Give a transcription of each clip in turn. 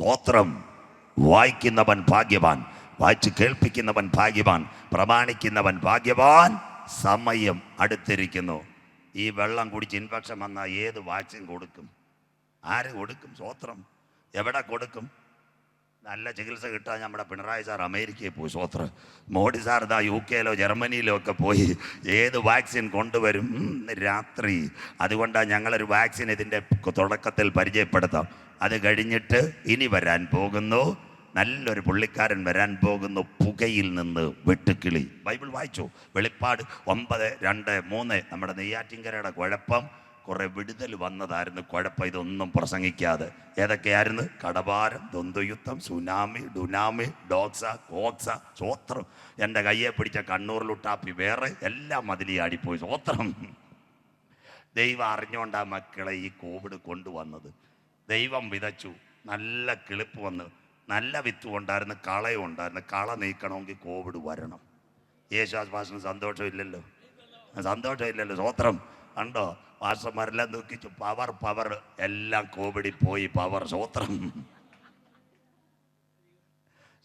സ്തോത്രം. വായിക്കുന്നവൻ ഭാഗ്യവാൻ വായിച്ച് കേൾപ്പിക്കുന്നവൻ ഭാഗ്യവാൻ പ്രമാണിക്കുന്നവൻ ഭാഗ്യവാൻ. സമയം അടുത്തിരിക്കുന്നു. ഈ വെള്ളം കുടിച്ച് ഇൻഫെക്ഷൻ വന്നാൽ ഏത് വാക്സിൻ കൊടുക്കും? ആര് കൊടുക്കും സ്വോത്രം എവിടെ കൊടുക്കും? നല്ല ചികിത്സ കിട്ടാൻ നമ്മുടെ പിണറായി സാർ അമേരിക്കയിൽ പോയി സ്വോത്രം മോഡി സാർ ഇതാ യു കെയിലോ ജർമ്മനിയിലോ ഒക്കെ പോയി ഏത് വാക്സിൻ കൊണ്ടുവരും? രാത്രി. അതുകൊണ്ടാണ് ഞങ്ങളൊരു വാക്സിൻ ഇതിന്റെ തുടക്കത്തിൽ പരിചയപ്പെടുത്താം. അത് കഴിഞ്ഞിട്ട് ഇനി വരാൻ പോകുന്നു. നല്ലൊരു പുള്ളിക്കാരൻ വരാൻ പോകുന്നു. പുകയിൽ നിന്ന് വെട്ടുക്കിളി. ബൈബിൾ വായിച്ചു. വെളിപ്പാട് ഒമ്പത് രണ്ട് മൂന്ന്. നമ്മുടെ നെയ്യാറ്റിങ്കരയുടെ കുഴപ്പം. കുറെ വിടുതൽ വന്നതായിരുന്നു. കുഴപ്പം. ഇതൊന്നും പ്രസംഗിക്കാതെ. ഏതൊക്കെയായിരുന്നു? കടഭാരം ദ്വന്ദ്വയുദ്ധം സുനാമി ഡുനാമി ഡോക്സ കോക്സ സ്വോത്രം എന്റെ കയ്യെ പിടിച്ച കണ്ണൂരിലുട്ടാപ്പി വേറെ എല്ലാം മതിലിയാടിപ്പോയി സ്വോത്രം ദൈവം അറിഞ്ഞോണ്ടാ മക്കളെ ഈ കോവിഡ് കൊണ്ടുവന്നത്. ദൈവം വിതച്ചു. നല്ല കിളിപ്പ് വന്ന് നല്ല വിത്ത് ഉണ്ടായിരുന്നു കളയും ഉണ്ടായിരുന്നു. കള നീക്കണമെങ്കിൽ കോവിഡ് വരണം. യേശുവാസന് സന്തോഷമില്ലല്ലോ. സന്തോഷമില്ലല്ലോ. സ്വോത്രം കണ്ടോ? മാസ്റ്റർമാരെല്ലാം ദുഃഖിച്ചു. Power power. എല്ലാം കോവിഡിൽ പോയി. പവർ സ്വോത്രം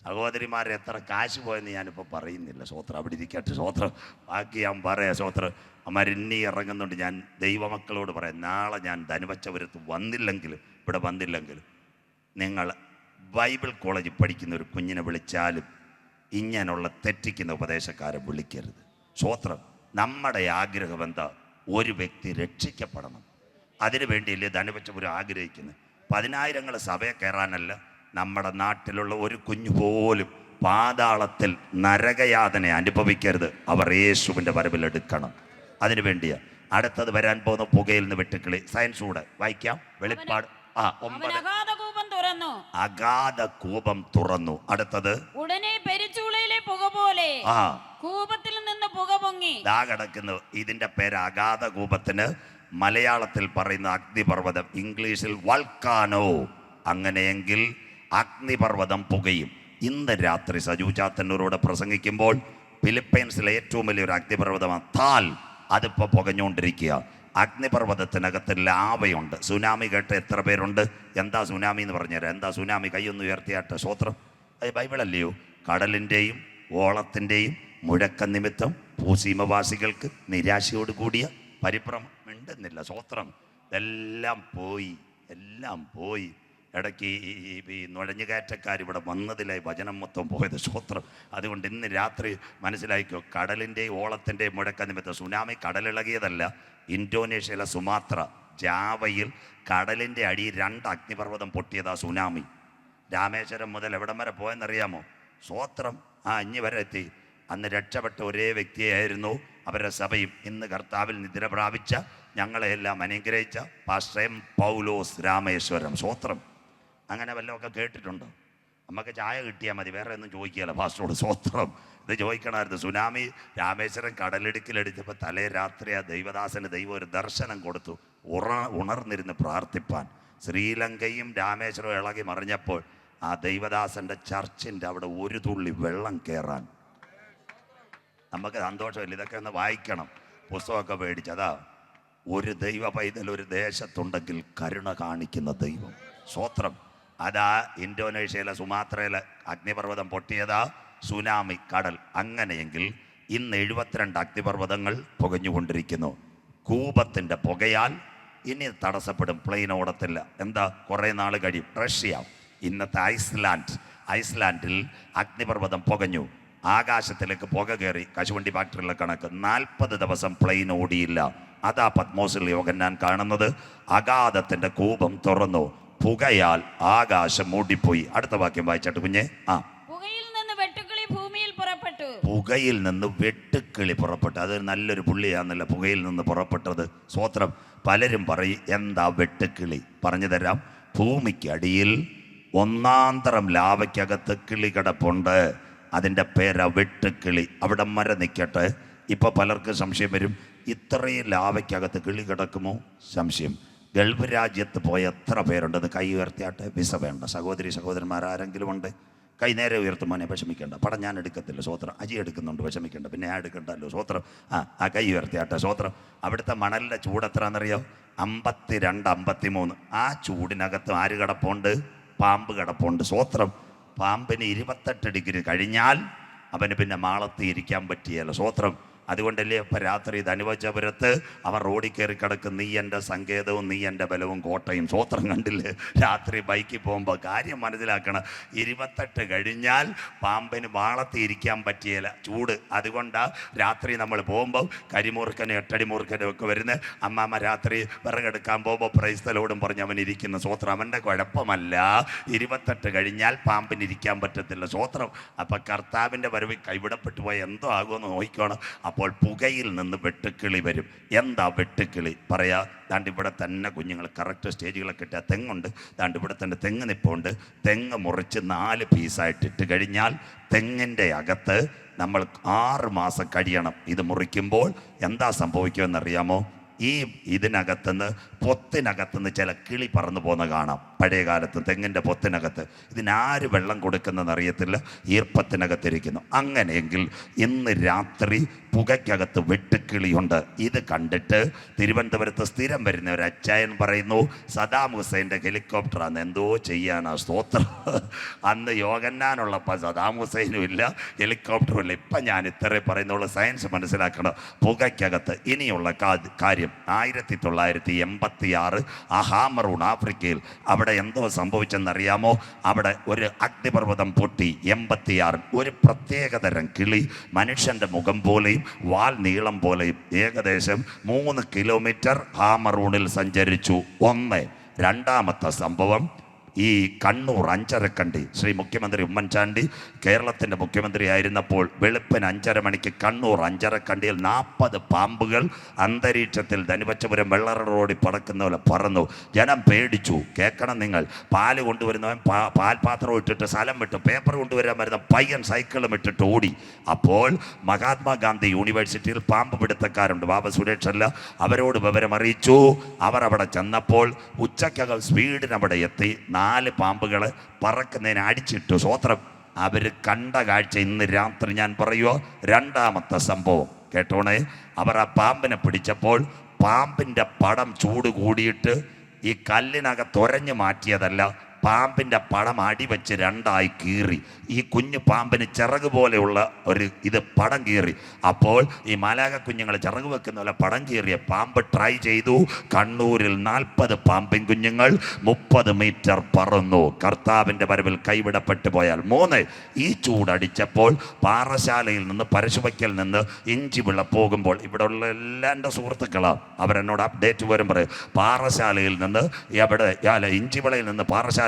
സഹോദരിമാരെ എത്ര കാശ് പോയെന്ന് ഞാനിപ്പോൾ പറയുന്നില്ല. സ്വോത്രം അവിടെ ഇരിക്കട്ടെ. സ്വോത്രം ബാക്കി ഞാൻ പറയാം. സ്വോത്രം അമ്മ ഇറങ്ങുന്നുണ്ട് ഞാൻ ദൈവമക്കളോട് പറയാം. നാളെ ഞാൻ ധനുവച്ചപുരത്ത് വന്നില്ലെങ്കിൽ ഇവിടെ വന്നില്ലെങ്കിൽ നിങ്ങൾ ബൈബിൾ കോളേജിൽ പഠിക്കുന്ന ഒരു കുഞ്ഞിനെ വിളിച്ചാലും ഇങ്ങനെയുള്ള തെറ്റിക്കുന്ന ഉപദേശക്കാരെ വിളിക്കരുത്. സ്വോത്രം നമ്മുടെ ആഗ്രഹം എന്താ? ഒരു വ്യക്തി രക്ഷിക്കപ്പെടണം. അതിനു വേണ്ടിയല്ലേ ധനുവച്ചപുരം ആഗ്രഹിക്കുന്നത് പതിനായിരങ്ങൾ സഭയെ കയറാനല്ല നമ്മുടെ നാട്ടിലുള്ള ഒരു കുഞ്ഞു പോലും പാതാളത്തിൽ നരകയാതനെ അനുഭവിക്കരുത്. അവർ യേശുവിന്റെ വരവിലെടുക്കണം അതിനു വേണ്ടിയാണ് അടുത്തത് വരാൻ പോകുന്ന പുകയിൽ നിന്ന് വെട്ടുക്കിളി. സയൻസ് കൂടെ വായിക്കാം. വെളിപ്പാട്. ആ അവൻ ഒമ്പത് തുറന്നു. അഗാധ കൂപം തുറന്നു. അടുത്തത്? ഉടനെ പെരിച്ചൂളയിലെ പുക പോലെ ആ. കൂപത്തിൽ നിന്ന് പുക പൊങ്ങി. ദാ കിടക്കുന്നു. ഇതിന്റെ പേര് അഗാധ കൂപത്തിന് മലയാളത്തിൽ പറയുന്ന അഗ്നിപർവതം. ഇംഗ്ലീഷിൽ വൾക്കാനോ. അങ്ങനെയെങ്കിൽ അഗ്നിപർവതം പുകയും. ഇന്ന് രാത്രി സജു ചാത്തന്നൂരോട് പ്രസംഗിക്കുമ്പോൾ ഫിലിപ്പൈൻസിലെ ഏറ്റവും വലിയൊരു അഗ്നിപർവതമാണ് താൽ. അതിപ്പോൾ പുകഞ്ഞുകൊണ്ടിരിക്കുക. അഗ്നിപർവതത്തിനകത്ത് ലാവയുണ്ട്. സുനാമി കേട്ട് എത്ര പേരുണ്ട്? എന്താ സുനാമി എന്ന് പറഞ്ഞുതരാം. എന്താ സുനാമി? കൈയൊന്ന് ഉയർത്തിയാട്ടെ സ്വോത്രം അത് ബൈബിളല്ലയോ? കടലിന്റെയും ഓളത്തിന്റെയും മുഴക്ക നിമിത്തം ഭൂസീമവാസികൾക്ക് നിരാശയോട് കൂടിയ പരിഭ്രമം മിണ്ടുന്നില്ല സ്വോത്രം എല്ലാം പോയി എല്ലാം പോയി. ഇടയ്ക്ക് ഈ നുഴഞ്ഞുകയറ്റക്കാർ ഇവിടെ വന്നതിലായി വചനം മൊത്തം പോയത് സ്വോത്രം അതുകൊണ്ട് ഇന്ന് രാത്രി മനസ്സിലാക്കിയോ കടലിന്റെയും ഓളത്തിന്റെയും മുഴക്ക നിമിത്തം സുനാമി കടലിളകിയതല്ല. ഇന്തോനേഷ്യയിലെ സുമാത്ര ജാവയിൽ കടലിന്റെ അടിയിൽ രണ്ട് അഗ്നിപർവതം പൊട്ടിയതാ സുനാമി. രാമേശ്വരം മുതൽ എവിടം വരെ പോയെന്നറിയാമോ? സ്വോത്രം ആ ഇഞ്ഞി വരെ എത്തി. അന്ന് രക്ഷപ്പെട്ട ഒരേ വ്യക്തിയായിരുന്നു അവരുടെ സഭയും. ഇന്ന് കർത്താവിൽ നിദ്ര പ്രാപിച്ച ഞങ്ങളെയെല്ലാം അനുഗ്രഹിച്ച പാസ്റ്റർ പൗലോസ് രാമേശ്വരം. സ്വോത്രം അങ്ങനെ വല്ലതൊക്കെ കേട്ടിട്ടുണ്ടോ? നമുക്ക് ചായ കിട്ടിയാൽ മതി വേറെ ഒന്നും ചോദിക്കുകയല്ല. ഫാസ്റ്റോട് സ്വോത്രം ഇത് ചോദിക്കണമായിരുന്നു സുനാമി രാമേശ്വരം കടലിടുക്കിലടിച്ചപ്പോൾ തലേ രാത്രി ആ ദൈവദാസന് ദൈവം ഒരു ദർശനം കൊടുത്തു. ഉറ ഉണർന്നിരുന്ന് പ്രാർത്ഥിപ്പാൻ. ശ്രീലങ്കയും രാമേശ്വരവും ഇളകി മറിഞ്ഞപ്പോൾ ആ ദൈവദാസന്റെ ചർച്ചിന്റെ അവിടെ ഒരു തുള്ളി വെള്ളം കയറാൻ നമുക്ക് സന്തോഷമില്ല ഇതൊക്കെ ഒന്ന് വായിക്കണം. പുസ്തകമൊക്കെ മേടിച്ചതാ ഒരു ദൈവ പൈതൽ ഒരു ദേശത്തുണ്ടെങ്കിൽ കരുണ കാണിക്കുന്ന ദൈവം. സ്വോത്രം അതാ ഇന്തോനേഷ്യയിലെ സുമാത്രയിലെ അഗ്നിപർവതം പൊട്ടിയതാ സുനാമി കടൽ. അങ്ങനെയെങ്കിൽ ഇന്ന് എഴുപത്തിരണ്ട് അഗ്നിപർവതങ്ങൾ പുകഞ്ഞുകൊണ്ടിരിക്കുന്നു. കൂപത്തിന്റെ പുകയാൽ ഇനി തടസ്സപ്പെടും. പ്ലെയിൻ ഓടത്തില്ല. എന്താ? കുറേ നാൾ കഴിയും. റഷ്യ ഇന്നത്തെ ഐസ്ലാൻഡ്. ഐസ്ലാൻഡിൽ അഗ്നിപർവതം പുകഞ്ഞു. ആകാശത്തിലേക്ക് പുക കയറി കശുവണ്ടി ഫാക്ടറിയിലെ കണക്ക്. നാൽപ്പത് ദിവസം പ്ലെയിൻ ഓടിയില്ല. അതാ പത്മോസിൽ യോഗൻ ഞാൻ കാണുന്നത്. അഗാധത്തിന്റെ കൂപം തുറന്നു. പുകയാൽ ആകാശം മൂടിപ്പോയി. അടുത്ത വാക്യം വായിച്ചാട്ട് കുഞ്ഞെ. ആ. പുകയിൽ നിന്ന് വെട്ടുക്കിളി പുറപ്പെട്ടു. അതൊരു നല്ലൊരു പുള്ളിയാണെന്നല്ല പുകയിൽ നിന്ന് പുറപ്പെട്ടത്. സ്വോത്രം പലരും പറയും എന്താ വെട്ടുക്കിളി? പറഞ്ഞു തരാം. ഭൂമിക്കടിയിൽ ഒന്നാന്തരം ലാവയ്ക്കകത്ത് കിളി കിടപ്പുണ്ട്. അതിന്റെ പേരാ വെട്ടുക്കിളി. അവിടെ മര നിൽക്കട്ടെ ഇപ്പോൾ പലർക്കും സംശയം വരും ഇത്രയും ലാവയ്ക്കകത്ത് കിളി കിടക്കുമോ? സംശയം. ഗൾഫ് രാജ്യത്ത് പോയ എത്ര പേരുണ്ടെന്ന് കൈ ഉയർത്തിയാട്ടെ വിസ വേണ്ട. സഹോദരി സഹോദരന്മാർ ആരെങ്കിലും ഉണ്ട് കൈ നേരെ ഉയർത്തും മോനെ വിഷമിക്കേണ്ട. പടം ഞാൻ എടുക്കത്തില്ല സ്വോത്രം. അജി എടുക്കുന്നുണ്ട് വിഷമിക്കേണ്ട. പിന്നെ ഞാൻ എടുക്കണ്ടല്ലോ? സ്വോത്രം. ആ ആ കൈ ഉയർത്തിയാട്ടെ സ്വോത്രം. അവിടുത്തെ മണലിന്റെ ചൂട് എത്രയാണെന്നറിയോ? അമ്പത്തി രണ്ട് അമ്പത്തി മൂന്ന് ആ ചൂടിനകത്ത് ആര് കിടപ്പുണ്ട്? പാമ്പ് കിടപ്പുണ്ട്. സ്വോത്രം. പാമ്പിന് ഇരുപത്തെട്ട് ഡിഗ്രി കഴിഞ്ഞാൽ അവന് പിന്നെ മാളത്തി ഇരിക്കാൻ പറ്റിയല്ലോ. സ്വോത്രം. അതുകൊണ്ടല്ലേ ഇപ്പം രാത്രി ധനുവജപുരത്ത് അവർ കയറി കിടക്കും. നീ എന്റെ സങ്കേതവും നീ എന്റെ ബലവും കോട്ടയും. സ്വോത്രം കണ്ടില്ലേ? രാത്രി ബൈക്കിൽ പോകുമ്പോൾ കാര്യം മനസ്സിലാക്കണം. ഇരുപത്തെട്ട് കഴിഞ്ഞാൽ പാമ്പിന് വാളത്തി ഇരിക്കാൻ പറ്റിയല്ല ചൂട്. അതുകൊണ്ടാണ് രാത്രി നമ്മൾ പോകുമ്പോൾ കരിമൂർക്കനും എട്ടടി മൂർക്കനും ഒക്കെ വരുന്ന അമ്മാമ്മ രാത്രി വിറകെടുക്കാൻ പോകുമ്പോൾ പ്രൈസ്തലോടും പറഞ്ഞ് അവൻ ഇരിക്കുന്ന. സ്വോത്രം. അവന്റെ കുഴപ്പമല്ല. ഇരുപത്തെട്ട് കഴിഞ്ഞാൽ പാമ്പിന് ഇരിക്കാൻ പറ്റത്തില്ല. സ്വോത്രം. അപ്പം കർത്താവിന്റെ വരവ് കൈവിടപ്പെട്ടു പോയ എന്തോ ആകുമെന്ന് നോക്കിക്കോണം. അപ്പോൾ പുകയിൽ നിന്ന് വെട്ടുക്കിളി വരും. എന്താ വെട്ടുക്കിളി? പറയാ താണ്ട് ഇവിടെ തന്നെ കുഞ്ഞുങ്ങൾ കറക്റ്റ് സ്റ്റേജുകളൊക്കെ ഇട്ട തെങ്ങുണ്ട്. താണ്ട് ഇവിടെ തന്നെ തെങ്ങ് നിപ്പുണ്ട്. തെങ്ങ് മുറിച്ച് നാല് പീസായിട്ട് ഇട്ട് കഴിഞ്ഞാൽ തെങ്ങിന്റെ അകത്ത് നമ്മൾ ആറ് മാസം കഴിയണം. ഇത് മുറിക്കുമ്പോൾ എന്താ സംഭവിക്കുമെന്നറിയാമോ? ഈ ഇതിനകത്തുനിന്ന് പൊത്തിനകത്തുനിന്ന് ചില കിളി പറന്നു പോകുന്ന കാണാം. പഴയ കാലത്ത് തെങ്ങിന്റെ പൊത്തിനകത്ത്. ഇതിനാര് വെള്ളം കൊടുക്കുന്നതെന്ന് അറിയത്തില്ല. ഈർപ്പത്തിനകത്തിരിക്കുന്നു. അങ്ങനെയെങ്കിൽ ഇന്ന് രാത്രി പുകയ്ക്കകത്ത് വെട്ടുക്കിളിയുണ്ട്. ഇത് കണ്ടിട്ട് തിരുവനന്തപുരത്ത് സ്ഥിരം വരുന്ന ഒരു അച്ചായൻ പറയുന്നു സദാം ഹുസൈന്റെ ഹെലികോപ്റ്റർ അന്ന് എന്തോ ചെയ്യാനാ സ്തോത്രം. അന്ന് യോഗന്നാനുള്ളപ്പോൾ സദാം ഹുസൈനും ഇല്ല ഹെലികോപ്റ്ററും ഇല്ല. ഇപ്പം ഞാൻ ഇത്രേ പറയുന്നുള്ളൂ സയൻസ് മനസ്സിലാക്കണം. പുകയ്ക്കകത്ത് ഇനിയുള്ള കാര്യം ആയിരത്തി തൊള്ളായിരത്തി എൺപത്തി ആറ് അഹാമറൂൺ ആഫ്രിക്കയിൽ അവിടെ എന്തോ സംഭവിച്ചെന്നറിയാമോ? അവിടെ ഒരു അഗ്നിപർവതം പൊട്ടി എൺപത്തിയാറിൽ ഒരു പ്രത്യേകതരം കിളി മനുഷ്യന്റെ മുഖം പോലെയും വാൽ നീളം പോലെയും ഏകദേശം മൂന്ന് കിലോമീറ്റർ ഹാമറൂണിൽ സഞ്ചരിച്ചു. ഒന്ന് രണ്ടാമത്തെ സംഭവം ഈ കണ്ണൂർ അഞ്ചരക്കണ്ടി ശ്രീ മുഖ്യമന്ത്രി ഉമ്മൻചാണ്ടി കേരളത്തിന്റെ മുഖ്യമന്ത്രി ആയിരുന്നപ്പോൾ വെളുപ്പിന് അഞ്ചര മണിക്ക് കണ്ണൂർ അഞ്ചരക്കണ്ടിയിൽ നാൽപ്പത് പാമ്പുകൾ അന്തരീക്ഷത്തിൽ ധനുവച്ചപുരം വെള്ളറ റോഡിൽ പറക്കുന്ന പോലെ പറന്നു. ജനം പേടിച്ചു. കേൾക്കണം നിങ്ങൾ. പാൽ കൊണ്ടുവരുന്നവൻ പാൽപാത്രം ഇട്ടിട്ട് സ്ഥലം വിട്ടു. പേപ്പർ കൊണ്ടുവരാൻ വരുന്ന പയ്യൻ സൈക്കിളും ഇട്ടിട്ട് ഓടി. അപ്പോൾ മഹാത്മാഗാന്ധി യൂണിവേഴ്സിറ്റിയിൽ പാമ്പ് പിടുത്തക്കാരുണ്ട്. ബാബ സുരേഷ് അല്ല. അവരോട് വിവരം അറിയിച്ചു അവർ അവിടെ ചെന്നപ്പോൾ ഉച്ചക്കകം സ്പീഡിന് അവിടെ എത്തി നാല് പാമ്പുകൾ പറക്കുന്നതിന് അടിച്ചിട്ടു. സ്വോത്രം അവർ കണ്ട കാഴ്ച ഇന്ന് രാത്രി ഞാൻ പറയുമോ രണ്ടാമത്തെ സംഭവം. കേട്ടോണേ? അവർ ആ പാമ്പിനെ പിടിച്ചപ്പോൾ പാമ്പിന്റെ പടം ചൂട് കൂടിയിട്ട് ഈ കല്ലിനകത്ത് ഒരഞ്ഞു മാറ്റിയതല്ല പാമ്പിന്റെ പടം അടിവെച്ച് രണ്ടായി കീറി. ഈ കുഞ്ഞു പാമ്പിന് ചിറക് പോലെയുള്ള ഒരു ഇത് പടം കീറി. അപ്പോൾ ഈ മാലാക കുഞ്ഞുങ്ങൾ ചിറക് വെക്കുന്ന പോലെ പടം കീറിയ പാമ്പ് ട്രൈ ചെയ്തു. കണ്ണൂരിൽ നാൽപ്പത് പാമ്പിൻ കുഞ്ഞുങ്ങൾ മുപ്പത് മീറ്റർ പറന്നു. കർത്താവിന്റെ വരവിൽ കൈവിടപ്പെട്ടു പോയാൽ മൂന്ന്. ഈ ചൂടടിച്ചപ്പോൾ പാറശാലയിൽ നിന്ന് പരശുവയ്ക്കൽ നിന്ന് ഇഞ്ചി വിള പോകുമ്പോൾ ഇവിടെ ഉള്ള എല്ലാ എന്റെ സുഹൃത്തുക്കളാണ് അവരെന്നോട് അപ്ഡേറ്റ് വരും പറയും. പാറശാലയിൽ നിന്ന് എവിടെ? ഇഞ്ചിവിളയിൽ നിന്ന്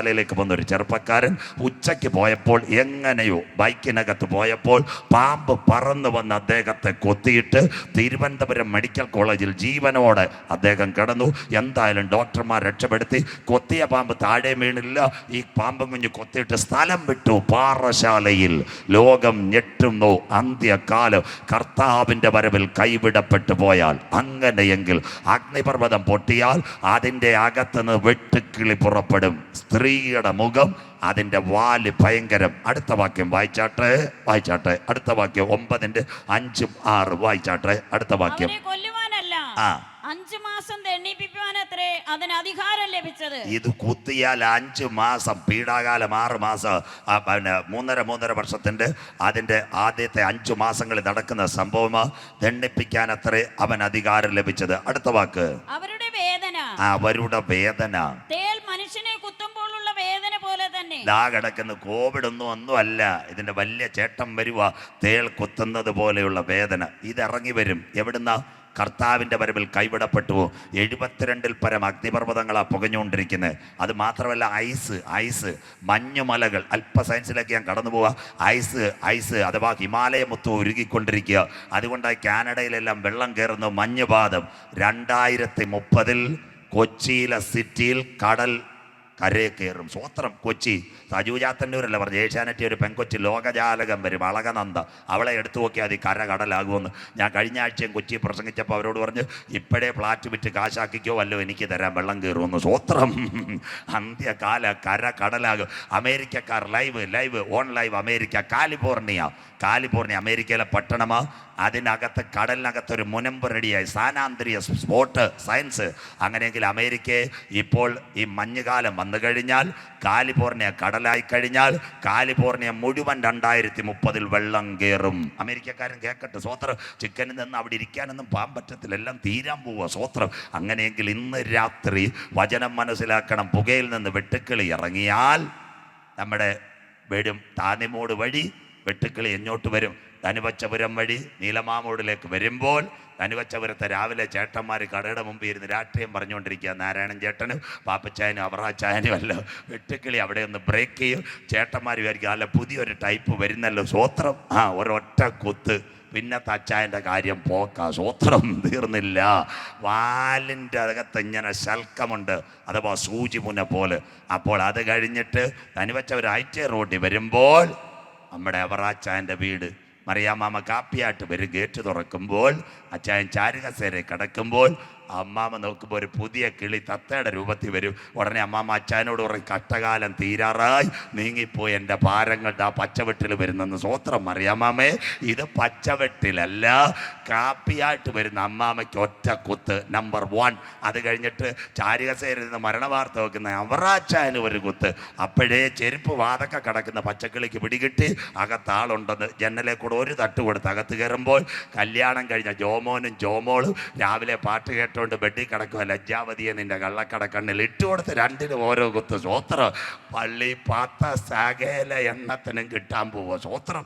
പാറശാലയിലേക്ക് വന്ന. ഒരു ചെറുപ്പക്കാരൻ ഉച്ചയ്ക്ക് പോയപ്പോൾ എങ്ങനെയോ ബൈക്കിനകത്ത് പോയപ്പോൾ പാമ്പ് പറന്നു വന്ന് അദ്ദേഹത്തെ കൊത്തിയിട്ട് തിരുവനന്തപുരം മെഡിക്കൽ കോളേജിൽ ജീവനോടെ അദ്ദേഹം കിടന്നു. എന്തായാലും ഡോക്ടർമാർ രക്ഷപ്പെടുത്തി. കൊത്തിയ പാമ്പ് താഴെ വീണില്ല. ഈ പാമ്പ് കുഞ്ഞ് കൊത്തിയിട്ട് സ്ഥലം വിട്ടു. പാറശാലയിൽ ലോകം ഞെട്ടുന്നു. അന്ത്യകാലം കർത്താവിന്റെ വരവിൽ കൈവിടപ്പെട്ടു പോയാൽ അങ്ങനെയെങ്കിൽ അഗ്നിപർവതം പൊട്ടിയാൽ അതിന്റെ അകത്തുനിന്ന് വെട്ടുക്കിളി പുറപ്പെടും. സ്ത്രീയുടെ മുഖം അതിന്റെ വാൽ ഭയങ്കരം. അടുത്ത വാക്യം വായിച്ചാട്ടെ? വായിച്ചാട്ടെ. അടുത്ത വാക്യം ഒമ്പതിന്റെ അഞ്ചും ആറ് വായിച്ചാട്ടെ? അടുത്ത വാക്യം. ആ. അഞ്ചു മാസം തെണ്ണിപ്പിക്കുവാനത്രേ അതിന് അധികാരം ലഭിച്ചത്. ഇത് കുത്തിയാൽ അഞ്ചു മാസം പീഡാകാലം ആറ് മാസം പിന്നെ മൂന്നര മൂന്നര വർഷത്തിന്റെ അതിന്റെ ആദ്യത്തെ അഞ്ചു മാസങ്ങളിൽ നടക്കുന്ന സംഭവം ദണ്ണിപ്പിക്കാൻ അത്രേ അവൻ അധികാരം ലഭിച്ചത്. അടുത്ത വാക്ക്. അവരുടെ വേദന. അവരുടെ വേദന തേൽ മനുഷ്യനെ കുത്തുമ്പോഴുള്ള വേദന പോലെ തന്നെ ദാ കിടക്കുന്ന. കോവിഡ് ഒന്നും ഒന്നും അല്ല. ഇതിന്റെ വലിയ ചേട്ടം വരുക തേൾ കുത്തുന്നത് പോലെയുള്ള വേദന. ഇതിറങ്ങി വരും. എവിടുന്ന? കർത്താവിന്റെ വരവിൽ കൈവിടപ്പെട്ടു. എഴുപത്തിരണ്ടിൽ പരം അഗ്നിപർവതങ്ങളാണ് പുകഞ്ഞുകൊണ്ടിരിക്കുന്നത് അത് മാത്രമല്ല ഐസ് ഐസ് മഞ്ഞുമലകൾ. അല്പ സയൻസിലേക്ക് ഞാൻ കടന്നു പോവുക ഐസ് ഐസ് അഥവാ ഹിമാലയ മൊത്തം ഉരുകിക്കൊണ്ടിരിക്കുക. അതുകൊണ്ടാണ് കാനഡയിലെല്ലാം വെള്ളം കയറുന്ന. മഞ്ഞുപാതം. രണ്ടായിരത്തി മുപ്പതിൽ കൊച്ചിയിലെ സിറ്റിയിൽ കടൽ കരയെ കയറും. സ്വോത്രം കൊച്ചി. സജു ചാത്തന്നൂരല്ല പറഞ്ഞു? ഏഷ്യാനെറ്റി ഒരു പെൺകൊച്ചി ലോകജാലകം വരും അളകനന്ദ. അവളെ എടുത്തു നോക്കിയാൽ അത് കര കടലാകുമെന്ന് ഞാൻ കഴിഞ്ഞ ആഴ്ചയും കൊച്ചി പ്രസംഗിച്ചപ്പോൾ അവരോട് പറഞ്ഞു ഇപ്പോഴേ ഫ്ലാറ്റ് വിറ്റ് കാശാക്കിക്കോ വല്ലോ എനിക്ക് തരാം വെള്ളം കയറുമെന്ന്. സ്വോത്രം അന്ത്യകാല കര കടലാകും അമേരിക്കക്കാർ live live on live America California. California അമേരിക്കയിലെ പട്ടണമാ. അതിനകത്ത് കടലിനകത്ത് ഒരു മുനമ്പ് റെഡിയായി. സ്ഥാനാന്തരീയ സ്പോട്ട് സയൻസ്. അങ്ങനെയെങ്കിൽ അമേരിക്കയെ ഇപ്പോൾ ഈ മഞ്ഞുകാലം വന്നു കഴിഞ്ഞാൽ കാലിഫോർണിയ കടലായി കഴിഞ്ഞാൽ കാലിഫോർണിയ മുഴുവൻ രണ്ടായിരത്തി മുപ്പതിൽ വെള്ളം കയറും അമേരിക്കക്കാരൻ കേൾക്കട്ടെ സ്വോത്രം ചിക്കനിൽ നിന്ന് അവിടെ ഇരിക്കാനൊന്നും പാൻ പറ്റത്തില്ല എല്ലാം തീരാൻ പോവുക സ്വോത്രം അങ്ങനെയെങ്കിൽ ഇന്ന് രാത്രി വചനം മനസ്സിലാക്കണം. പുകയിൽ നിന്ന് വെട്ടുക്കിളി ഇറങ്ങിയാൽ നമ്മുടെ വീടും താനിമോട് വഴി വെട്ടുക്കിളി എങ്ങോട്ട് വരും. ധനുവച്ചപുരം വഴി നീലമാമൂടിലേക്ക് വരുമ്പോൾ ധനുവച്ചപുരത്തെ രാവിലെ ചേട്ടന്മാർ കടയുടെ മുമ്പ് ഇരുന്ന് രാഷ്ട്രീയം പറഞ്ഞുകൊണ്ടിരിക്കുക. നാരായണൻ ചേട്ടനും പാപ്പച്ചായനും അവറാച്ചായനും അല്ല. വെട്ടുക്കിളി അവിടെ ഒന്ന് ബ്രേക്ക് ചെയ്യും. ചേട്ടന്മാർ വിചാരിക്കും അല്ല പുതിയൊരു ടൈപ്പ് വരുന്നല്ലോ. സ്വോത്രം ആ ഒരൊറ്റ കൊത്ത്. പിന്നെ തച്ചായന്റെ കാര്യം പോക്ക. സ്വോത്രം തീർന്നില്ല. വാലിന്റെ അകത്ത് ഇങ്ങനെ ശൽക്കമുണ്ട്. അഥവാ സൂചി മുന പോലെ. അപ്പോൾ അത് കഴിഞ്ഞിട്ട് തനിവച്ച ഒരു റോഡിൽ വരുമ്പോൾ നമ്മുടെ അവറാച്ചായന്റെ വീട് മറിയാമാമ കാപ്പിയായിട്ട് വരും ഗേറ്റ് തുറക്കുമ്പോൾ അച്ചായൻ ചാരുകസേരെ കിടക്കുമ്പോൾ അമ്മാമ നോക്കുമ്പോൾ ഒരു പുതിയ കിളി തത്തയുടെ രൂപത്തിൽ വരും. ഉടനെ അമ്മാമ അച്ഛനോട് പറയും കഷ്ടകാലം തീരാറായി. നീങ്ങിപ്പോയി എന്റെ ഭാരങ്ങളുടെ ആ പച്ചവെട്ടിൽ വരുന്നെന്ന് സ്വോത്രം അറിയാമാമേ ഇത് പച്ചവെട്ടിലല്ല കാപ്പിയായിട്ട് വരുന്ന അമ്മാമയ്ക്ക് ഒറ്റ കുത്ത് നമ്പർ വൺ അത് കഴിഞ്ഞിട്ട് ചാരികസേരിൽ നിന്ന് മരണവാർത്ത വെക്കുന്ന അവറാച്ചാന് ഒരു കുത്ത്. അപ്പോഴേ ചെരുപ്പ് വാതൊക്കെ കിടക്കുന്ന പച്ചക്കിളിക്ക് പിടികിട്ടി അകത്താളുണ്ടെന്ന് ജനലെ കൂടെ ഒരു തട്ട് കൊടുത്ത് അകത്ത് കയറുമ്പോൾ കല്യാണം കഴിഞ്ഞ ജോമോനും ജോമോളും രാവിലെ പാട്ട് കേട്ടോണ്ട് ബെഡിൽ കിടക്കുക ലജ്ജാവതിയെ നിന്റെ കള്ളക്കടക്കണ്ണിൽ ഇട്ടുകൊടുത്ത് രണ്ടിനും ഓരോ കുത്ത് സ്വോത്രം. പള്ളി പാത്ത സകല എണ്ണത്തിനും കിട്ടാൻ പോവുക സ്വോത്രം.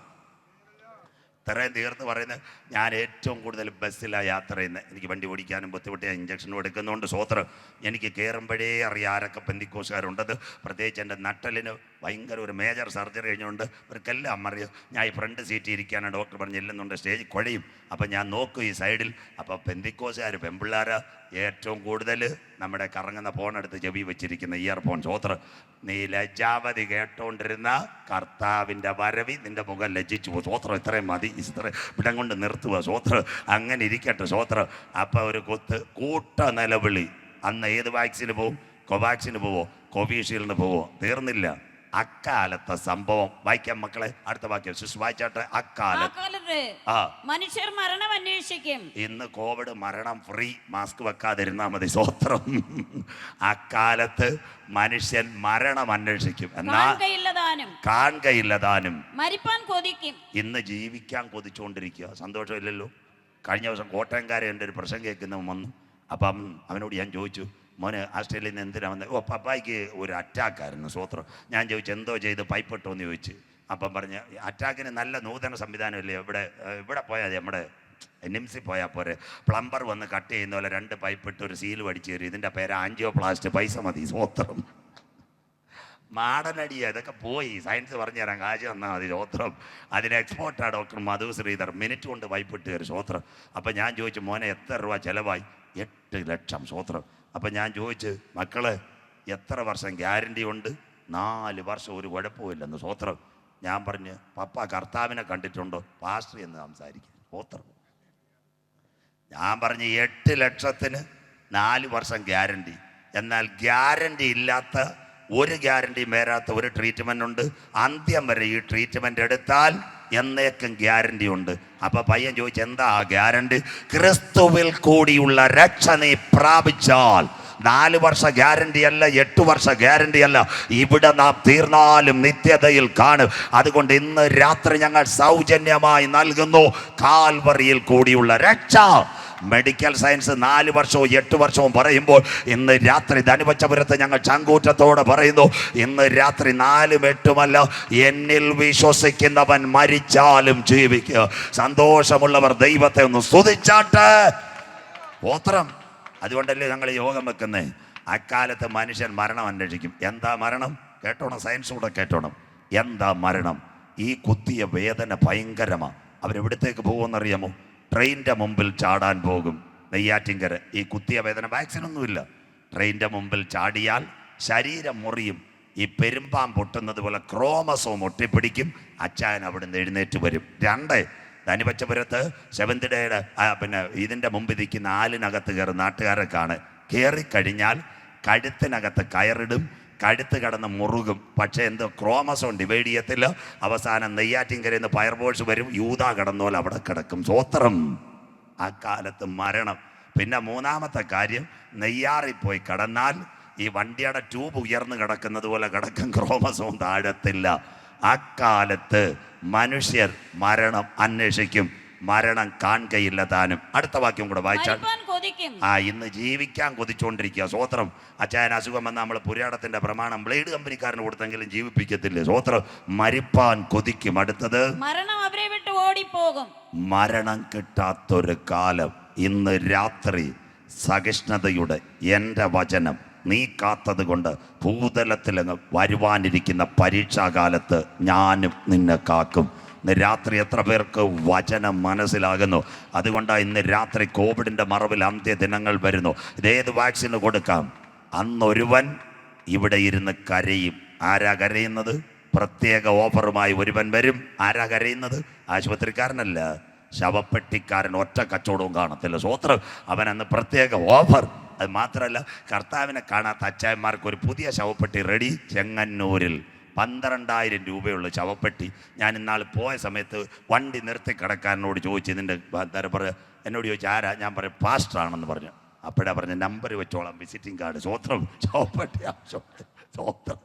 ഇത്രയും തീർത്ത് പറയുന്നത് ഞാൻ ഏറ്റവും കൂടുതൽ ബസ്സിലാണ് യാത്ര ചെയ്യുന്നത് എനിക്ക് വണ്ടി ഓടിക്കാനും ബുദ്ധിമുട്ടിയ ഇഞ്ചക്ഷനും എടുക്കുന്നതുകൊണ്ട് സ്വോത്രം എനിക്ക് കയറുമ്പോഴേ അറിയാം ആരൊക്കെ പെന്തിക്കോസുകാരുണ്ടത് പ്രത്യേകിച്ച് എന്റെ നട്ടലിന് ഭയങ്കര ഒരു മേജർ സർജറി കഴിഞ്ഞുകൊണ്ട് അവർക്കെല്ലാം അറിയാം. ഞാൻ ഈ ഫ്രണ്ട് സീറ്റിൽ ഇരിക്കാനാണ് ഡോക്ടർ പറഞ്ഞ് ചെല്ലുന്നുണ്ട് സ്റ്റേജ് കുഴയും. അപ്പം ഞാൻ നോക്കും ഈ സൈഡിൽ അപ്പോൾ പെന്തിക്കോസുകാർ പെമ്പിള്ളാർ ഏറ്റവും കൂടുതൽ നമ്മുടെ കറങ്ങുന്ന ഫോണെടുത്ത് ചെവി വെച്ചിരിക്കുന്ന ഇയർഫോൺ ചോത്ര നീ ലജ്ജാവതി കേട്ടോണ്ടിരുന്ന കർത്താവിന്റെ വരവി നിന്റെ മുഖം ലജ്ജിച്ചു പോകും സ്വോത്രം ഇത്രയും മതി ഇത്ര ഇവിടം കൊണ്ട് നിർത്തുക സ്വോത്രം അങ്ങനെ ഇരിക്കട്ടെ സ്വോത്രം അപ്പം ഒരു കൊത്ത് കൂട്ട നിലവിളി അന്ന് ഏത് വാക്സിന് പോവും? കോവാക്സിന് പോവോ? കോവിഷീൽഡിന് പോവോ? തീർന്നില്ല. അക്കാലത്തെ സംഭവം. വായിക്കാം മക്കളെ. അടുത്ത വാക്യം. ശിശു വായിച്ചാട്ടെ. അക്കാലത്ത്. ആ. മനുഷ്യർ മരണം അന്വേഷിക്കും. ഇന്ന് കോവിഡ് മരണം ഫ്രീ. മാസ്ക് വെക്കാതിരുന്നാ മതി. സ്വത്രം. അക്കാലത്ത് മനുഷ്യൻ മരണം അന്വേഷിക്കും. എന്നാ കാണുകയില്ലതാനും മരിപ്പാൻ കൊതിക്കും. ഇന്ന് ജീവിക്കാൻ കൊതിച്ചുകൊണ്ടിരിക്കുക. സന്തോഷമില്ലല്ലോ. കഴിഞ്ഞ ദിവസം കോട്ടയംകാരെ എന്റെ ഒരു പ്രശ്നം കേൾക്കുന്നവൻ വന്നു. അപ്പം അവനോട് ഞാൻ ചോദിച്ചു മോന് ആസ്ട്രേലിയയിൽ നിന്ന് എന്തിനാ വന്നത് ഓ പപ്പായ്ക്ക് ഒരു അറ്റാക്കായിരുന്നു സ്വത്രം. ഞാൻ ചോദിച്ചു എന്തോ ചെയ്ത്? പൈപ്പിട്ടോ എന്ന് ചോദിച്ചു. അപ്പം പറഞ്ഞ് അറ്റാക്കിന് നല്ല നൂതന സംവിധാനമില്ലേ? ഇവിടെ ഇവിടെ പോയാൽ മതി നമ്മുടെ നിംസി പോയാൽ പോരെ. പ്ലംബർ വന്ന് കട്ട് ചെയ്യുന്ന പോലെ രണ്ട് പൈപ്പിട്ട് ഒരു സീൽ പഠിച്ചു തരും ഇതിന്റെ പേര് ആൻജിയോ പ്ലാസ്റ്റ് പൈസ മതി സ്വത്രം. മാടനടിയ ഇതൊക്കെ പോയി. സയൻസ് പറഞ്ഞു തരാം കാശ് തന്നാൽ മതി സ്വത്രം. അതിന് എക്സ്പോർട്ടാ ഡോക്ടർ മധു ശ്രീധർ. മിനിറ്റ് കൊണ്ട് പൈപ്പിട്ട് കയറി സ്വത്രം. അപ്പം ഞാൻ ചോദിച്ചു മോനെ എത്ര രൂപ ചിലവായി? എട്ട് ലക്ഷം ശ്രോത്രം അപ്പം ഞാൻ ചോദിച്ച് മക്കളെ എത്ര വർഷം ഗ്യാരണ്ടി ഉണ്ട്? നാല് വർഷം ഒരു കുഴപ്പമില്ലെന്ന് സ്വോത്രം ഞാൻ പറഞ്ഞ് പപ്പ കർത്താവിനെ കണ്ടിട്ടുണ്ടോ? പാസ്റ്റർ എന്ന് സംസാരിക്കും സ്വോത്രം ഞാൻ പറഞ്ഞ് എട്ട് ലക്ഷത്തിന് നാല് വർഷം ഗ്യാരണ്ടി. എന്നാൽ ഗ്യാരണ്ടി ഇല്ലാത്ത ഒരു ഗ്യാരണ്ടിയും വരാത്ത ഒരു ട്രീറ്റ്മെന്റ് ഉണ്ട്. അന്ത്യം വരെ ഈ ട്രീറ്റ്മെന്റ് എടുത്താൽ എന്നേക്കും ഗ്യാരണ്ടി ഉണ്ട്. അപ്പൊ പയ്യൻ ചോദിച്ച എന്താ ഗ്യാരണ്ടി? ക്രിസ്തുവിൽ കൂടിയുള്ള രക്ഷ നീ പ്രാപിച്ചാൽ നാല് വർഷ ഗ്യാരണ്ടി അല്ല എട്ട് വർഷ ഗ്യാരണ്ടി അല്ല ഇവിടെ നാം തീർന്നാലും നിത്യതയിൽ കാണും. അതുകൊണ്ട് ഇന്ന് രാത്രി ഞങ്ങൾ സൗജന്യമായി നൽകുന്നു. കാൽവറിയിൽ കൂടിയുള്ള രക്ഷ മെഡിക്കൽ സയൻസ് നാല് വർഷവും എട്ട് വർഷവും പറയുമ്പോൾ ഇന്ന് രാത്രി ധനുപച്ചപുരത്ത് ഞങ്ങൾ ചങ്കൂറ്റത്തോടെ പറയുന്നു ഇന്ന് രാത്രി നാലും എട്ടുമല്ല എന്നിൽ വിശ്വസിക്കുന്നവൻ മരിച്ചാലും ജീവിക്കുക. സന്തോഷമുള്ളവർ ദൈവത്തെ ഒന്ന് സ്തുതിച്ചാട്ട്. ഓത്രം അതുകൊണ്ടല്ലേ ഞങ്ങൾ യോഗം വെക്കുന്നത് അക്കാലത്ത് മനുഷ്യൻ മരണം അന്വേഷിക്കും. എന്താ മരണം? കേട്ടോണം സയൻസ് കൂടെ കേട്ടോണം. എന്താ മരണം? ഈ കുത്തിയ വേദന ഭയങ്കരമാണ് അവരെവിടത്തേക്ക് പോകുമെന്നറിയാമോ? ട്രെയിനിന്റെ മുമ്പിൽ ചാടാൻ പോകും. നെയ്യാറ്റിങ്കര ഈ കുത്തിയ വേദന വാക്സിനൊന്നുമില്ല. ട്രെയിനിന്റെ മുമ്പിൽ ചാടിയാൽ ശരീരം മുറിയും. ഈ പെരുമ്പാം പൊട്ടുന്നത് പോലെ ക്രോമസോം ഒട്ടിപ്പിടിക്കും. അച്ചായൻ നിന്ന് എഴുന്നേറ്റ് വരും. രണ്ട് ധനുപച്ചപുരത്ത് ആ, പിന്നെ ഇതിന്റെ മുമ്പ് ഇരിക്കുന്ന ആലിനകത്ത് കയറി നാട്ടുകാരെ കാണ് കയറിക്കഴിഞ്ഞാൽ കഴുത്തിനകത്ത് കയറിടും. കഴുത്ത് കടന്ന് മുറുകും. പക്ഷേ എന്തോ ക്രോമസോൺ ഡിവൈഡ് ചെയ്യത്തില്ല. അവസാനം നെയ്യാറ്റിൻകരയിൽ നിന്ന് ബോൾസ് വരും. യൂത കടന്നോൽ അവിടെ കിടക്കും. സ്വോത്രം അക്കാലത്ത് കാലത്ത് മരണം. പിന്നെ മൂന്നാമത്തെ കാര്യം നെയ്യാറിൽ പോയി കടന്നാൽ ഈ വണ്ടിയുടെ ട്യൂബ് ഉയർന്നു കിടക്കുന്നത് പോലെ കിടക്കും. ക്രോമസോം താഴത്തില്ല. അക്കാലത്ത് മനുഷ്യർ മരണം അന്വേഷിക്കും. മരണം കാണുകയില്ല താനും. അടുത്ത വാക്യം കൂടെ വായിച്ചാൽ ആ ഇന്ന് ജീവിക്കാൻ കൊതിച്ചുകൊണ്ടിരിക്കുക സ്വോത്രം. അച്ചായൻ അസുഖം വന്ന നമ്മൾ പുരാടത്തിന്റെ പ്രമാണം ബ്ലേഡ് കമ്പനിക്കാരന് കൊടുത്തെങ്കിലും ജീവിപ്പിക്കത്തില്ലേ? സ്വോത്രം. മരിപ്പാൻ കൊതിക്കും. അടുത്തത്? മരണം അവരെ വിട്ട് ഓടിപ്പോകും. മരണം കിട്ടാത്തൊരു കാലം. ഇന്ന് രാത്രി സഹിഷ്ണുതയുടെ എന്റെ വചനം നീ കാത്തത് കൊണ്ട് ഭൂതലത്തിൽ വരുവാനിരിക്കുന്ന പരീക്ഷാകാലത്ത് ഞാനും നിന്നെ കാക്കും. ഇന്ന് രാത്രി എത്ര പേർക്ക് വചനം മനസ്സിലാകുന്നു? അതുകൊണ്ടാണ് ഇന്ന് രാത്രി കോവിഡിന്റെ മറവിൽ അന്ത്യദിനങ്ങൾ വരുന്നു. ഇതേത് വാക്സിൻ കൊടുക്കാം? അന്നൊരുവൻ ഇവിടെ ഇരുന്ന് കരയും. ആരാ കരയുന്നത്? പ്രത്യേക ഓഫറുമായി ഒരുവൻ വരും. ആരാ കരയുന്നത്? ആശുപത്രിക്കാരനല്ല. ശവപ്പെട്ടിക്കാരൻ ഒറ്റ കച്ചവടവും കാണത്തില്ല. സ്വോത്രം അവൻ അന്ന് പ്രത്യേക ഓഫർ. അത് മാത്രമല്ല കർത്താവിനെ കാണാത്ത അച്ചായന്മാർക്ക് ഒരു പുതിയ ശവപ്പെട്ടി റെഡി ചെങ്ങന്നൂരിൽ. പന്ത്രണ്ടായിരം രൂപയുള്ള ചവപ്പെട്ടി. ഞാൻ ഇന്നാൾ പോയ സമയത്ത് വണ്ടി നിർത്തി കിടക്കാരനോട് ചോദിച്ചു ഇതിന്റെ പറയുക എന്നോട് ചോദിച്ചു ആരാ? ഞാൻ പറയും പാസ്റ്ററാണെന്ന് പറഞ്ഞു. അപ്പോഴാണ് പറഞ്ഞ നമ്പർ വെച്ചോളാം വിസിറ്റിംഗ് കാർഡ് സ്വോത്രം ശവപ്പെട്ടി സ്വോത്രം.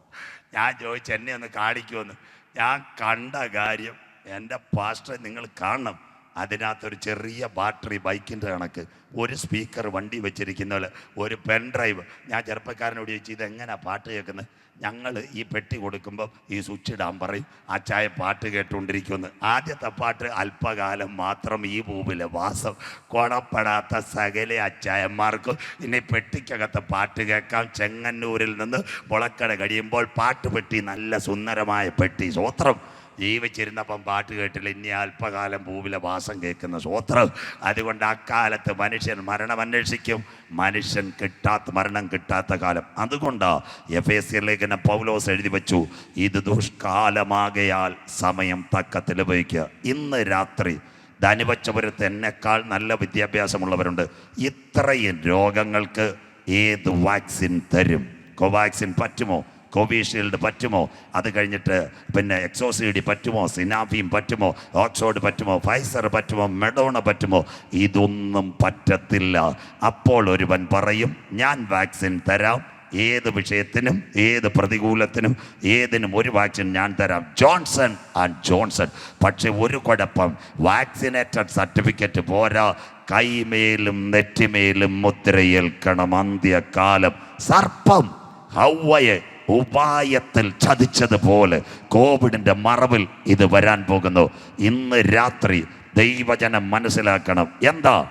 ഞാൻ ചോദിച്ചു എന്നെ ഒന്ന് കാണിക്കുമെന്ന് ഞാൻ കണ്ട കാര്യം എന്റെ പാസ്റ്ററെ നിങ്ങൾ കാണണം. അതിനകത്തൊരു ചെറിയ ബാറ്ററി ബൈക്കിന്റെ കണക്ക്. ഒരു സ്പീക്കർ വണ്ടി വെച്ചിരിക്കുന്ന പോലെ ഒരു പെൻ ഡ്രൈവ്. ഞാൻ ചെറുപ്പക്കാരനോട് ചോദിച്ചു ഇതെങ്ങനെയാണ് പാട്ട് കേൾക്കുന്നത് ഞങ്ങൾ ഈ പെട്ടി കൊടുക്കുമ്പോൾ ഈ സ്വിച്ച് ഇടാൻ പറയും. ആ ചായ പാട്ട് കേട്ടുകൊണ്ടിരിക്കുമെന്ന്. ആദ്യത്തെ പാട്ട് അല്പകാലം മാത്രം ഈ ഭൂമിലെ വാസം. കൊണപ്പെടാത്ത സകല അച്ചായന്മാർക്ക് ഇനി പെട്ടിക്കകത്ത് പാട്ട് കേൾക്കാം. ചെങ്ങന്നൂരിൽ നിന്ന് മുളക്കട കഴിയുമ്പോൾ പാട്ട് പെട്ടി നല്ല സുന്ദരമായ പെട്ടി. സ്വോത്രം ജീവിച്ചിരുന്നപ്പം പാട്ട് കേട്ടില്ല. ഇനി അല്പകാലം ഭൂവിലെ വാസം കേൾക്കുന്ന സ്വോത്രം. അതുകൊണ്ട് അക്കാലത്ത് മനുഷ്യൻ മരണം അന്വേഷിക്കും. മനുഷ്യൻ കിട്ടാത്ത മരണം കിട്ടാത്ത കാലം. അതുകൊണ്ടാ എഫ് എസ് സിയിലേക്ക് പൗലോസ് എഴുതി വെച്ചു. ഇത് ദുഷ്കാലമാകയാൽ സമയം തക്കത്തിൽ ഉപയോഗിക്കുക ഇന്ന് രാത്രി ധനുവച്ചപുരത്ത് എന്നെക്കാൾ നല്ല വിദ്യാഭ്യാസമുള്ളവരുണ്ട്. ഇത്രയും രോഗങ്ങൾക്ക് ഏത് വാക്സിൻ തരും? കോവാക്സിൻ പറ്റുമോ? കോവിഷീൽഡ് പറ്റുമോ? അത് കഴിഞ്ഞിട്ട് പിന്നെ എക്സോസിഡി പറ്റുമോ? സിനാഫിയും പറ്റുമോ? ഓക്സ്ഫോർഡ് പറ്റുമോ? ഫൈസർ പറ്റുമോ? മെഡോണ പറ്റുമോ? ഇതൊന്നും പറ്റത്തില്ല. അപ്പോൾ ഒരുവൻ പറയും ഞാൻ വാക്സിൻ തരാം. ഏത് വിഷയത്തിനും ഏത് പ്രതികൂലത്തിനും ഏതിനും ഒരു വാക്സിൻ ഞാൻ തരാം. Johnson and Johnson. പക്ഷെ ഒരു കുഴപ്പം വാക്സിനേറ്റഡ് സർട്ടിഫിക്കറ്റ് പോരാ. കൈമേലും നെറ്റിമേലും മുദ്രയേൽക്കണം അന്ത്യകാലം. സർപ്പം ഹൗവയെ ഉപായത്തിൽ ചതിച്ചതുപോലെ കോവിഡിന്റെ മറവിൽ ഇത് വരാൻ പോകുന്നു. ഇന്ന് രാത്രി ദൈവജനം മനസ്സിലാക്കണം. എന്താ?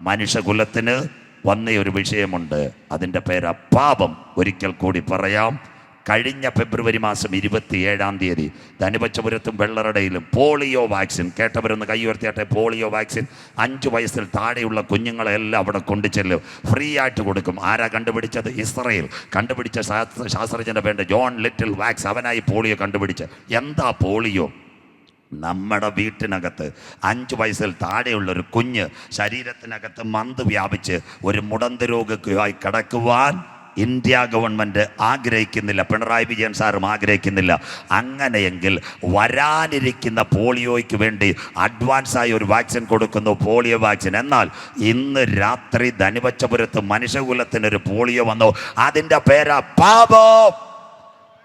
മനുഷ്യകുലത്തിന് വന്ന ഒരു വിഷയമുണ്ട്. അതിന്റെ പേരാ പാപം ഒരിക്കൽ കൂടി പറയാം. കഴിഞ്ഞ ഫെബ്രുവരി മാസം ഇരുപത്തി ഏഴാം തീയതി ധനുപച്ചപുരത്തും വെള്ളറടയിലും പോളിയോ വാക്സിൻ. കേട്ടവരൊന്ന് കൈ ഉയർത്തിയാട്ടെ പോളിയോ വാക്സിൻ. അഞ്ച് വയസ്സിൽ താഴെയുള്ള കുഞ്ഞുങ്ങളെല്ലാം അവിടെ കൊണ്ടു ചെല്ലും. ഫ്രീ ആയിട്ട് കൊടുക്കും. ആരാ കണ്ടുപിടിച്ചത്? ഇസ്രയേൽ. കണ്ടുപിടിച്ച ശാസ്ത്ര ശാസ്ത്രജ്ഞന്റെ വേണ്ട ജോൺ ലിറ്റിൽ വാക്സ്. അവനായി പോളിയോ കണ്ടുപിടിച്ച് എന്താ പോളിയോ? നമ്മുടെ വീട്ടിനകത്ത് അഞ്ച് വയസ്സിൽ താഴെയുള്ള ഒരു കുഞ്ഞ് ശരീരത്തിനകത്ത് മന്ത് വ്യാപിച്ച് ഒരു മുടന്ത് രോഗിയായി കിടക്കുവാൻ ഇന്ത്യ ഗവൺമെന്റ് ആഗ്രഹിക്കുന്നില്ല പിണറായി വിജയൻ സാറും ആഗ്രഹിക്കുന്നില്ല. അങ്ങനെയെങ്കിൽ വരാനിരിക്കുന്ന പോളിയോയ്ക്ക് വേണ്ടി അഡ്വാൻസായി ഒരു വാക്സിൻ കൊടുക്കുന്നു പോളിയോ വാക്സിൻ എന്നാൽ ഇന്ന് രാത്രി ധനുവച്ചപുരത്ത് മനുഷ്യകുലത്തിനൊരു പോളിയോ വന്നു. അതിന്റെ പേരാ പാപോ.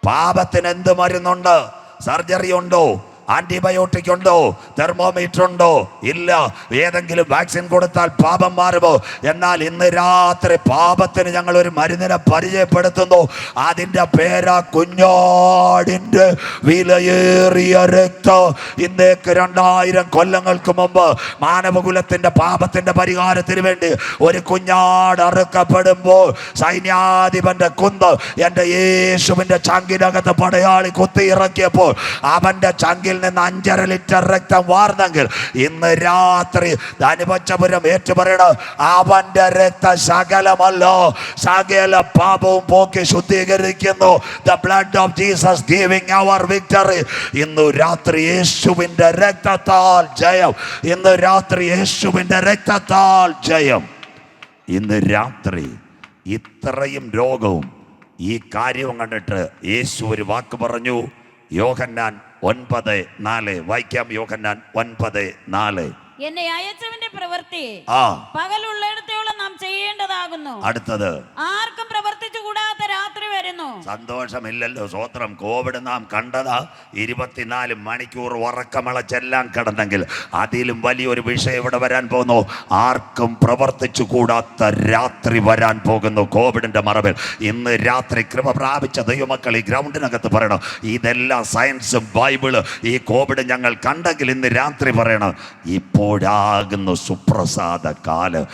പാപത്തിന് എന്ത് മരുന്നുണ്ട്? സർജറി ഉണ്ടോ? ആന്റിബയോട്ടിക് ഉണ്ടോ? തെർമോമീറ്റർ ഉണ്ടോ? ഇല്ല. ഏതെങ്കിലും വാക്സിൻ കൊടുത്താൽ പാപം മാറുമോ? എന്നാൽ ഇന്ന് രാത്രി പാപത്തിന് ഞങ്ങൾ ഒരു മരുന്നിനെ പരിചയപ്പെടുത്തുന്നു. അതിന്റെ പേരാ കുഞ്ഞാടിന്റെ വിലയേറിയ രക്തം. ഇന്നേക്ക് രണ്ടായിരം കൊല്ലങ്ങൾക്ക് മുമ്പ് മാനവകുലത്തിന്റെ പാപത്തിന്റെ പരിഹാരത്തിന് വേണ്ടി ഒരു കുഞ്ഞാട് അറുക്കപ്പെടുമ്പോൾ സൈന്യാധിപന്റെ കുന്ത് എന്റെ യേശുവിന്റെ ചങ്കിനകത്ത് പടയാളി കുത്തിയിറക്കിയപ്പോൾ അവന്റെ ചങ്കിൽ നിന്ന് അഞ്ചര ലിറ്റർ രക്തം വാർന്നെങ്കിൽ ഇന്ന് രാത്രി ധനുപച്ചപുരം ഏറ്റുപറയണം അവന്റെ രക്ത ശകലമല്ലോ സകല പാപവും പോക്കി ശുദ്ധീകരിക്കുന്നു. The blood of Jesus giving our victory ഇന്നു രാത്രി യേശുവിന്റെ രക്തത്താൽ ജയം. ഇന്ന് രാത്രി യേശുവിന്റെ രക്തത്താൽ ജയം. ഇന്ന് രാത്രി ഇത്രയും രോഗവും ഈ കാര്യവും കണ്ടിട്ട് യേശു ഒരു വാക്ക് പറഞ്ഞു. യോഹന്നാൻ ഒൻപത് നാല്. വായിക്കാം യോഹന്നാൻ ഒൻപത് നാല്. എന്നെ അയച്ചവന്റെ പ്രവൃത്തി ആ. പകലുള്ളിടത്തോളം നാം ചെയ്യേണ്ടതാകുന്നു. അടുത്തത്. ആർക്കും പ്രവർത്തിച്ചു കൂടാത്ത രാത്രി വരുന്നു. സന്തോഷമില്ലല്ലോ സ്വോത്രം കോവിഡ് നാം കണ്ടതാ. ഇരുപത്തിനാല് മണിക്കൂർ ഉറക്കമിളച്ചെല്ലാം കിടന്നെങ്കിൽ അതിലും വലിയൊരു വിഷയം ഇവിടെ വരാൻ പോകുന്നു. ആർക്കും പ്രവർത്തിച്ചു കൂടാത്ത രാത്രി വരാൻ പോകുന്നു കോവിഡിന്റെ മറവിൽ. ഇന്ന് രാത്രി കൃപ പ്രാപിച്ച ദൈവമക്കൾ ഈ ഗ്രൗണ്ടിനകത്ത് പറയണം. ഇതെല്ലാം സയൻസും ബൈബിൾ ഈ കോവിഡ് ഞങ്ങൾ കണ്ടെങ്കിൽ ഇന്ന് രാത്രി പറയണം. ഇപ്പോഴാകുന്നു സുപ്രസാദ കാൽ.